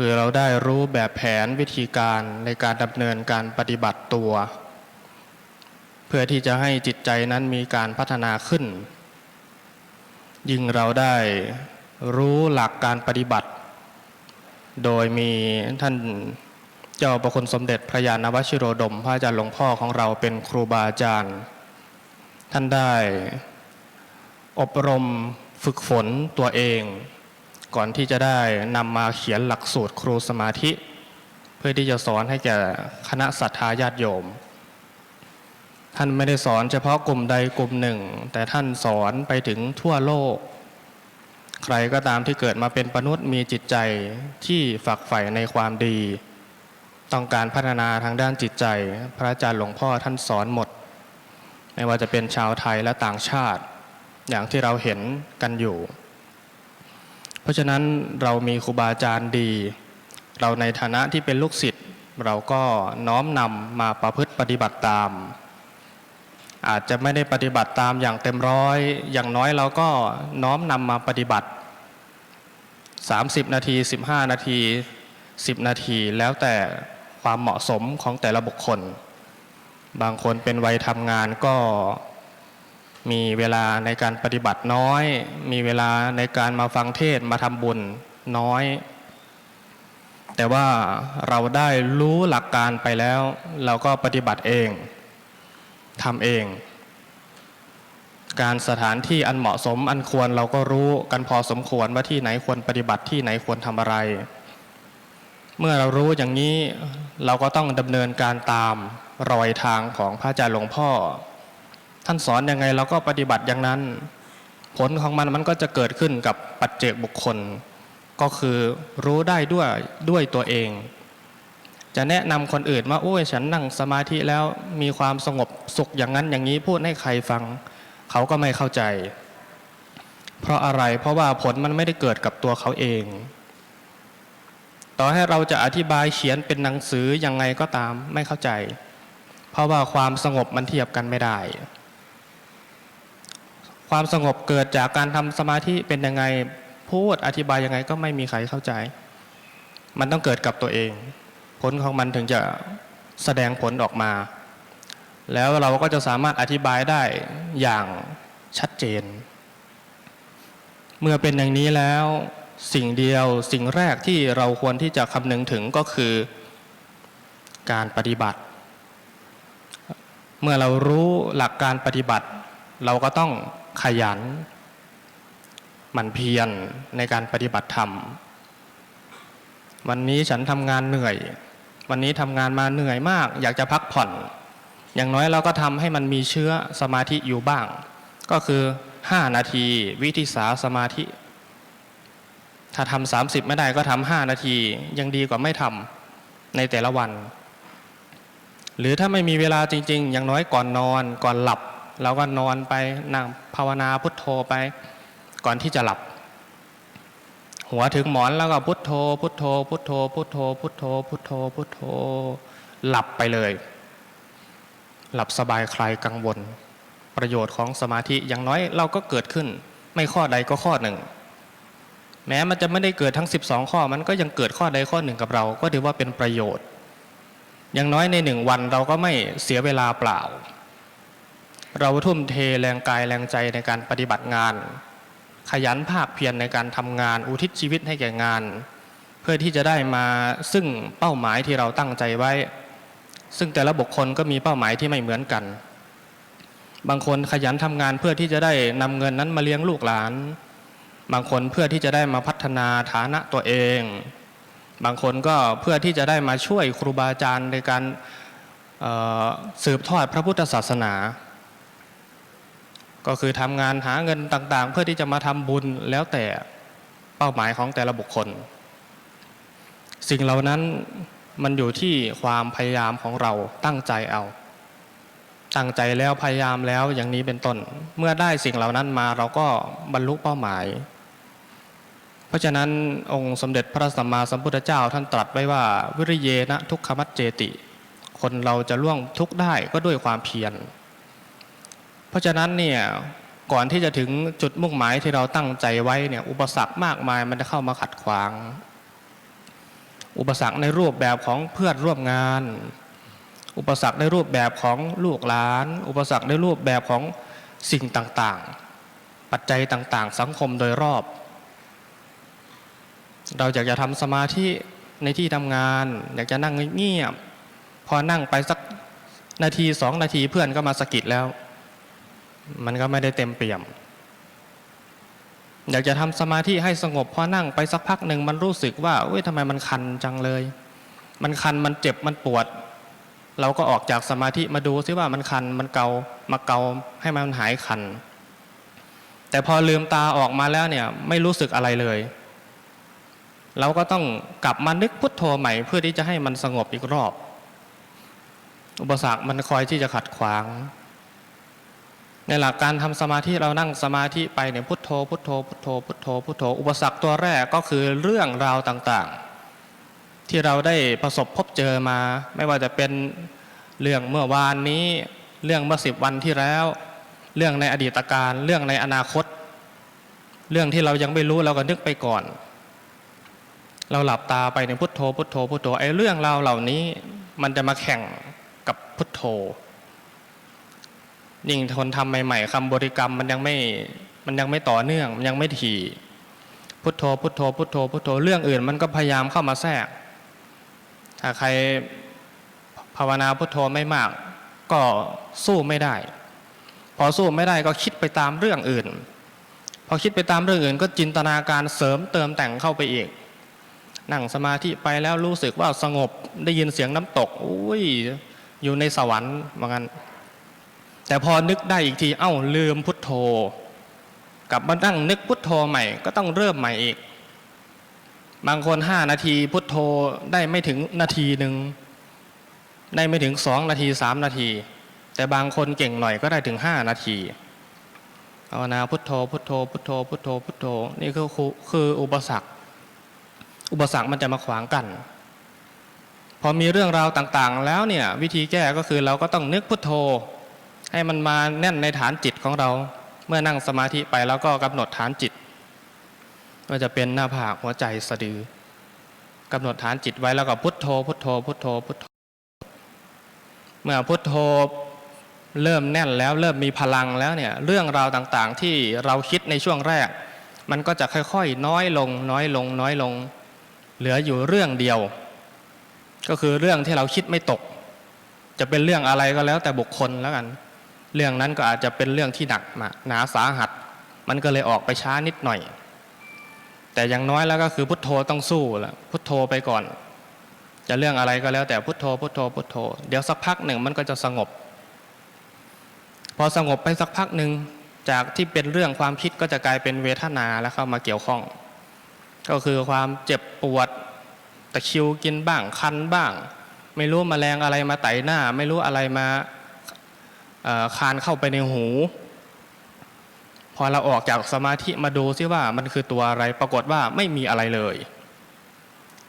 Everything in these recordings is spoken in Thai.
คือเราได้รู้แบบแผนวิธีการในการดำเนินการปฏิบัติตัว เพื่อที่จะให้จิตใจนั้นมีการพัฒนาขึ้น ยิ่งเราได้รู้หลักการปฏิบัติ โดยมีท่านเจ้าประคุณสมเด็จพระยาณวชิโรดม พระอาจารย์หลวงพ่อของเราเป็นครูบาอาจารย์ ท่านได้อบรมฝึกฝนตัวเอง ก่อนที่จะได้นำมาเขียนหลักสูตรครูสมาธิ เพื่อที่จะสอนให้แก่คณะศรัทธาญาติโยม ท่านไม่ได้สอนเฉพาะกลุ่มใดกลุ่มหนึ่ง แต่ท่านสอนไปถึงทั่วโลก ใครก็ตามที่เกิดมาเป็นมนุษย์มีจิตใจที่ฝักใฝ่ในความดี ต้องการพัฒนาทางด้านจิตใจ พระอาจารย์หลวงพ่อท่านสอนหมด ไม่ว่าจะเป็นชาวไทยและต่างชาติ อย่างที่เราเห็นกันอยู่ ราะฉะนั้นเรามีครูบาอาจารย์ดี เราในฐานะที่เป็นลูกศิษย์เราก็น้อมนำมาประพฤติปฏิบัติตาม อาจจะไม่ได้ปฏิบัติตามอย่างเต็มร้อย อย่างน้อยเราก็น้อมนำมาปฏิบัติ 30 นาที 15 นาที 10 นาทีแล้วแต่ความเหมาะสมของแต่ละบุคคล บางคนเป็นวัยทำงานก็ มีเวลาในการปฏิบัติน้อย มีเวลาในการมาฟังเทศมาทำบุญน้อย แต่ว่าเราได้รู้หลักการไปแล้ว เราก็ปฏิบัติเองทำเอง การสถานที่อันเหมาะสมอันควรเราก็รู้กันพอสมควรว่าที่ไหนควรปฏิบัติที่ไหนควรทำอะไร เมื่อเรารู้อย่างนี้เราก็ต้องดำเนินการตามรอยทางของพระอาจารย์หลวงพ่อ ท่านสอนยังไงเราก็ปฏิบัติอย่างนั้น ผลของมันมันก็จะเกิดขึ้นกับปัจเจกบุคคล ก็คือรู้ได้ด้วยด้วยตัวเอง จะแนะนำคนอื่นว่าโอ้ยฉันนั่งสมาธิแล้วมีความสงบสุขอย่างนั้นอย่างนี้พูดให้ใครฟัง เขาก็ไม่เข้าใจ เพราะอะไรเพราะว่าผลมันไม่ได้เกิดกับตัวเขาเอง ต่อให้เราจะอธิบายเขียนเป็นหนังสือยังไงก็ตามไม่เข้าใจ เพราะว่าความสงบมันเทียบกันไม่ได้ ความสงบเกิดจากการทำสมาธิเป็นยังไงพูดอธิบายยังไงก็ไม่มีใครเข้าใจ มันต้องเกิดกับตัวเอง ผลของมันถึงจะแสดงผลออกมา แล้วเราก็จะสามารถอธิบายได้อย่างชัดเจน เมื่อเป็นอย่างนี้แล้วสิ่งเดียวสิ่งแรกที่เราควรที่จะคำนึงถึงก็คือการปฏิบัติ เมื่อเรารู้หลักการปฏิบัติ เราก็ต้อง ขยันหมั่นเพียรในการปฏิบัติธรรม วันนี้ฉันทำงานเหนื่อย วันนี้ทำงานมาเหนื่อยมาก อยากจะพักผ่อน อย่างน้อยเราก็ทำให้มันมีเชื้อสมาธิอยู่บ้าง ก็คือ 5 นาทีวิธีสาสมาธิ ถ้าทำสามสิบไม่ได้ก็ทำห้านาทียังดีกว่าไม่ทำในแต่ละวัน หรือถ้าไม่มีเวลาจริง ๆ อย่างน้อยก่อนนอนก่อนหลับ เราก็นอนไปนั่งภาวนาพุทโธไป ก่อนที่จะหลับ หัวถึงหมอนแล้วก็พุทโธ พุทโธ พุทโธ พุทโธ พุทโธ พุทโธ พุทโธ หลับไปเลย หลับสบายคลายกังวล ประโยชน์ของสมาธิอย่างน้อยเราก็เกิดขึ้น ไม่ข้อใดก็ข้อหนึ่ง แม้มันจะไม่ได้เกิดทั้ง 12 ข้อมันก็ยังเกิดข้อใดข้อหนึ่งกับเรา ก็ถือว่าเป็นประโยชน์ อย่างน้อยในหนึ่งวันเราก็ไม่เสียเวลาเปล่า เราทุ่มเทแรงกายแรงใจในการปฏิบัติงาน ขยันภาคเพียรในการทำงานอุทิศชีวิตให้แก่งาน เพื่อที่จะได้มาซึ่งเป้าหมายที่เราตั้งใจไว้ ซึ่งแต่ละบุคคลก็มีเป้าหมายที่ไม่เหมือนกัน บางคนขยันทำงานเพื่อที่จะได้นำเงินนั้นมาเลี้ยงลูกหลาน บางคนเพื่อที่จะได้มาพัฒนาฐานะตัวเอง บางคนก็เพื่อที่จะได้มาช่วยครูบาอาจารย์ในการสืบทอดพระพุทธศาสนา ก็คือทำงานหาเงินต่างๆ เพื่อที่จะมาทำบุญแล้วแต่เป้าหมายของแต่ละบุคคล สิ่งเหล่านั้นมันอยู่ที่ความพยายามของเราตั้งใจเอา ตั้งใจแล้วพยายามแล้วอย่างนี้เป็นต้น เมื่อได้สิ่งเหล่านั้นมาเราก็บรรลุเป้าหมาย เพราะฉะนั้นองค์สมเด็จพระสัมมาสัมพุทธเจ้าท่านตรัสไว้ว่า วิริเยนะทุกขมัจเจติ คนเราจะล่วงทุกได้ก็ด้วยความเพียร เพราะฉะนั้นเนี่ยก่อนที่จะถึงจุดมุ่งหมายที่เราตั้งใจไว้เนี่ยอุปสรรคมากมายมันจะเข้ามาขัดขวาง อุปสรรคในรูปแบบของเพื่อนร่วมงาน อุปสรรคในรูปแบบของลูกหลาน อุปสรรคในรูปแบบของสิ่งต่างๆ ปัจจัยต่างๆ สังคมโดยรอบ เราอยากจะทำสมาธิในที่ทำงาน อยากจะนั่งเงียบพอนั่งไปสักนาทีสองนาทีเพื่อนก็มาสะกิดแล้ว มันก็ไม่ได้เต็มเปี่ยม อยากจะทำสมาธิให้สงบพอนั่งไปสักพักหนึ่งมันรู้สึกว่าเอ้ยทำไมมันคันจังเลย มันคันมันเจ็บมันปวด เราก็ออกจากสมาธิมาดูซิว่ามันคันมันเกามาเกาให้มันหายคัน แต่พอลืมตาออกมาแล้วเนี่ยไม่รู้สึกอะไรเลย เราก็ต้องกลับมานึกพุทโธใหม่ เพื่อที่จะให้มันสงบอีกรอบ อุปสรรคมันคอยที่จะขัดขวาง ในหลักการทำสมาธิเรานั่งสมาธิไปเนี่ยพุทโธพุทโธพุทโธพุทโธพุทโธอุปสรรคตัวแรกก็คือเรื่องราวต่างๆ ที่เราได้ประสบพบเจอมา ไม่ว่าจะเป็นเรื่องเมื่อวานนี้ เรื่องเมื่อสิบวันที่แล้ว เรื่องในอดีตการเรื่องในอนาคต เรื่องที่เรายังไม่รู้เราก็นึกไปก่อน เราหลับตาไปในพุทโธพุทโธพุทโธไอ้เรื่องราวเหล่านี้ มันจะมาแข่งกับพุทโธ ยิ่งทนทำใหม่ๆคำบริกรรมมันยังไม่มันยังไม่ต่อเนื่อง มันยังไม่ถี่พุทโธพุทโธพุทโธพุทโธเรื่องอื่น มันก็พยายามเข้ามาแทรก ถ้าใครภาวนาพุทโธไม่มาก ก็สู้ไม่ได้ พอสู้ไม่ได้ก็คิดไปตามเรื่องอื่น พอคิดไปตามเรื่องอื่น ก็จินตนาการเสริมเติมแต่งเข้าไปอีก นั่งสมาธิไปแล้วรู้สึกว่าสงบได้ยินเสียงน้ำตกอุ้ยอยู่ในสวรรค์เหมือนกัน แต่พอนึกได้อีกทีเอ้าลืมพุทโธ กลับมานั่งนึกพุทโธใหม่ก็ต้องเริ่มใหม่อีก บางคนห้านาทีพุทโธได้ไม่ถึงนาทีหนึ่งได้ไม่ถึงสองนาทีสามนาที แต่บางคนเก่งหน่อยก็ได้ถึงห้านาทีภาวนาพุทโธพุทโธพุทโธพุทโธพุทโธนี่คือคือคืออุปสรรค อุปสรรคมันจะมาขวางกัน พอมีเรื่องราวต่างๆ แล้วเนี่ยวิธีแก้ก็คือเราก็ต้องนึกพุทโธ ให้มันมาแน่นในฐานจิตของเรา เมื่อนั่งสมาธิไปแล้วก็กำหนดฐานจิตว่าจะเป็นหน้าผากหัวใจสะดือกำหนดฐานจิตไว้แล้วก็พุทโธ พุทโธ พุทโธพุทโธ เมื่อพุทโธเริ่มแน่นแล้วเริ่มมีพลังแล้วเนี่ยเรื่องราวต่างๆที่เราคิดในช่วงแรก มันก็จะค่อยๆ น้อยลง น้อยลง น้อยลง เหลืออยู่เรื่องเดียว ก็คือเรื่องที่เราคิดไม่ตก จะเป็นเรื่องอะไรก็แล้วแต่บุคคลแล้วกัน เรื่องนั้นก็อาจจะเป็นเรื่องที่หนักหนาสาหัส มันก็เลยออกไปช้านิดหน่อย แต่อย่างน้อยแล้วก็คือพุทโธต้องสู้ละพุทโธไปก่อน จะเรื่องอะไรก็แล้วแต่พุทโธพุทโธพุทโธ เดี๋ยวสักพักหนึ่งมันก็จะสงบ พอสงบไปสักพักหนึ่งจากที่เป็นเรื่องความคิดก็จะกลายเป็นเวทนาแล้วเข้ามาเกี่ยวข้อง ก็คือความเจ็บปวดตะคิวกินบ้างคันบ้าง ไม่รู้มแมลงอะไรมาไต่หน้า ไม่รู้อะไรมา คานเข้าไปในหู พอเราออกจากสมาธิมาดูซิว่ามันคือตัวอะไรปรากฏว่าไม่มีอะไรเลย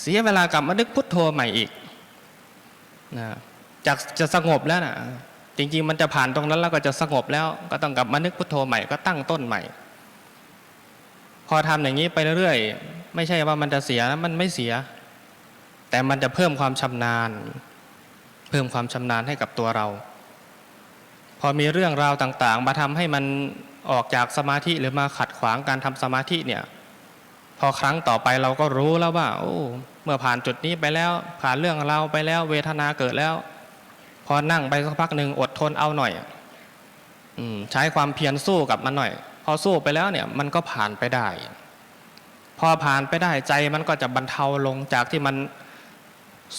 เสียเวลากลับมานึกพุทโธใหม่อีกนะจากจะสงบแล้วนะจริงๆ มันจะผ่านตรงนั้นแล้วก็จะสงบแล้ว ก็ต้องกลับมานึกพุทโธใหม่ก็ตั้งต้นใหม่ พอทำอย่างนี้ไปเรื่อยๆไม่ใช่ว่ามันจะเสียมันไม่เสีย แต่มันจะเพิ่มความชำนาญ เพิ่มความชำนาญให้กับตัวเรา พอมีเรื่องราวต่างๆ มาทำให้มันออกจากสมาธิหรือมาขัดขวางการทำสมาธิเนี่ย พอครั้งต่อไปเราก็รู้แล้วว่า โอ้ เมื่อผ่านจุดนี้ไปแล้ว ผ่านเรื่องเราวไปแล้ว เวทนาเกิดแล้ว พอนั่งไปสักพักหนึ่งอดทนเอาหน่อยอมใช้ความเพียรสู้กับมันหน่อย พอสู้ไปแล้วเนี่ยมันก็ผ่านไปได้ พอผ่านไปได้ใจมันก็จะบรรเทาลงจากที่มัน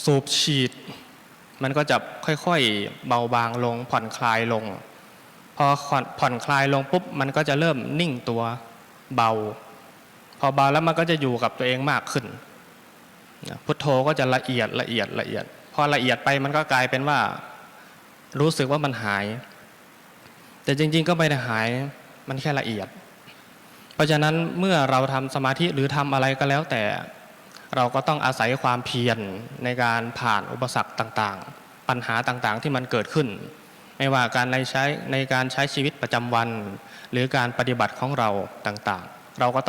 สูบฉีด มันก็จะค่อยๆเบาบางลงผ่อนคลายลง พอผ่อนคลายลงปุ๊บมันก็จะเริ่มนิ่งตัวเบา พอเบาแล้วมันก็จะอยู่กับตัวเองมากขึ้น พุทโธก็จะละเอียดละเอียดละเอียด พอละเอียดไปมันก็กลายเป็นว่า รู้สึกว่ามันหาย แต่จริง ๆ ก็ไม่ได้หายมันแค่ละเอียด เพราะฉะนั้นเมื่อเราทำสมาธิหรือทำอะไรก็แล้วแต่ เราก็ต้องอาศัยความเพียรในการผ่านอุปสรรคต่างๆ ปัญหาต่างๆที่มันเกิดขึ้น ไม่ว่าการในใช้ในการใช้ชีวิตประจำวัน หรือการปฏิบัติของเราต่างๆ เราก็ต้อง